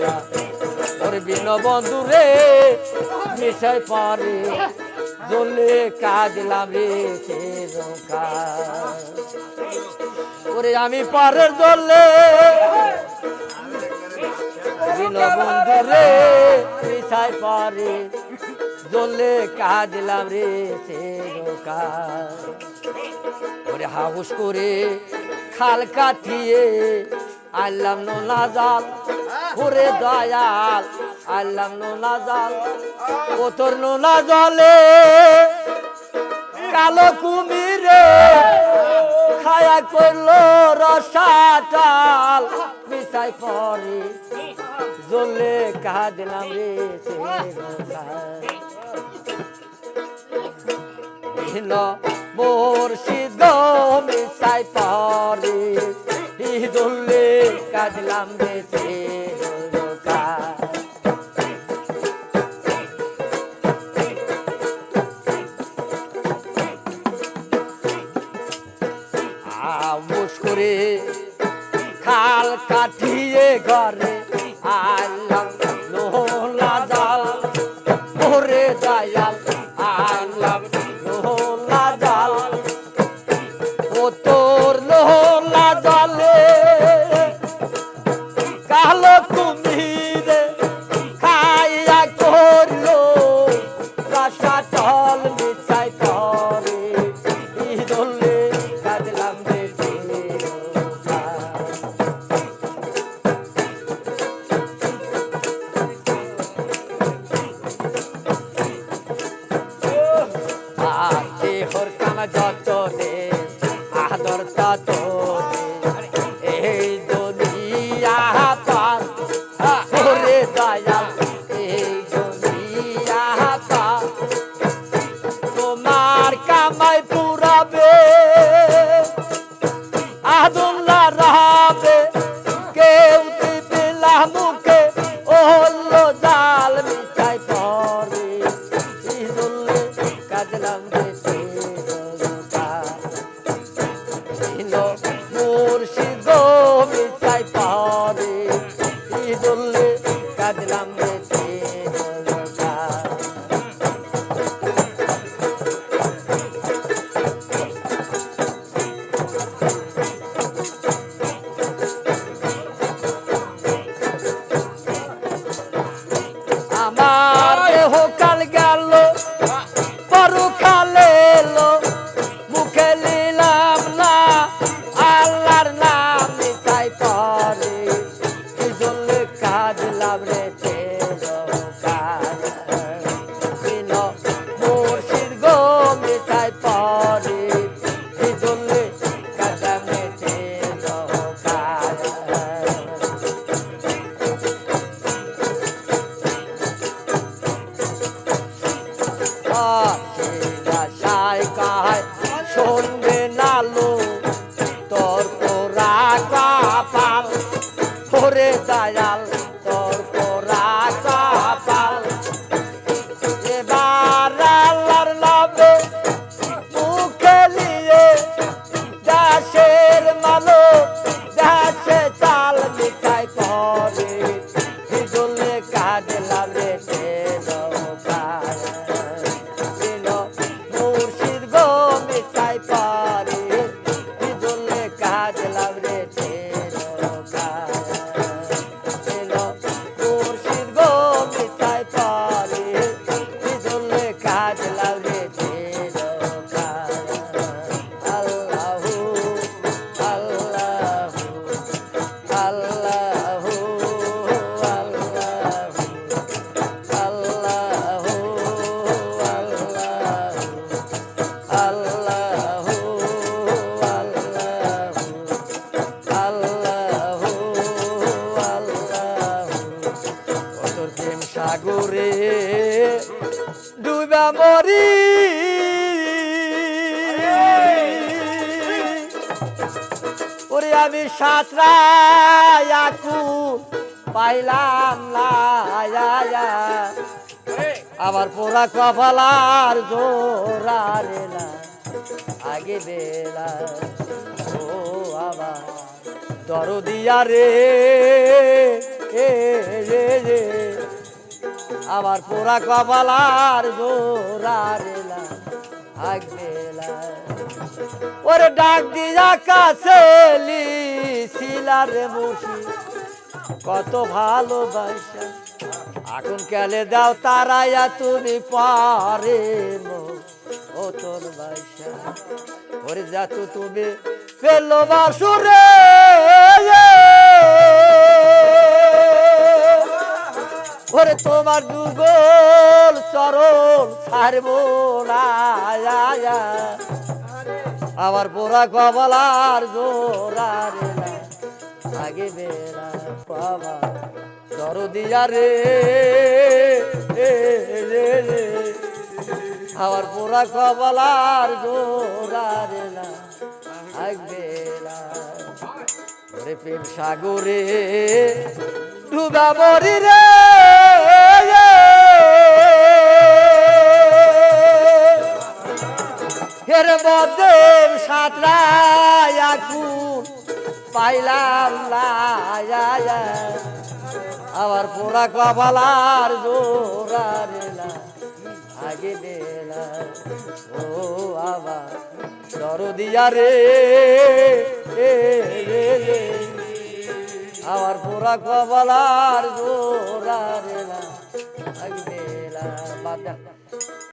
আল্লাহ ওরে বিন বন্ধু রে, মিশাই পারে জলে কাজলাম রে ওরে আমি পারের জলে বিন বন্ধু রে, মিশাই পারে জলে কাজলাম রে সে ওরে হাউস করে খাল কাটিয়ে আল্লাম নোনা জাল ওরে দয়াল আল্লাম নোনা জাল ও তোর নোনা জলে। কালো কুমিরে খায়া করল রসাটাল মিশাই পরে জলে দিলাম রে মোর সিদ্ধ মিশাই পরে ইদুল্লে কাজলাম বেছে কাল কাটিয়ে ঘরে আল Ramadan. ওরে দয়াল। কতর প্রেম সাগরে ডুবা মরি। ওরে আমি সাঁতরায়াকু পাইলাম আয়া। আমার পোড়া কপালার জোরা রে না, আগে বেলা। ও আবার দরদিয়া রে এ রে রে আমার পোড়া কপালার জোরা রেলা আগবেলা ওরে ডাক দিয়া কাছে লিছিলার মুশি কত ভালোবাসা। এখন কেলে দাও তারাইয়া তুমি পারে ও তোর বাইসা ওরে যা তুমি পেল বাসুরে। ওরে তোমার যুগল চরণ ছাড়বো না। আমার পোড়া কবলার জোরা রে আগে বেড়া বাবা চর দিয়া রে আমার পোড়া কবলার জোরা রে আগে বেড়া ওরে প্রেম সাগরে ডুবা মরি রে। এর বদেব সাতরায় আকুন পাইলাম না। আমার পোড়া কপালার জোরা রেলা আগে বেলা ও আবার দর দিয়া রে রে, রে। আমার পুরা কবলার জোরা রেলা আগে বেলা বাদ।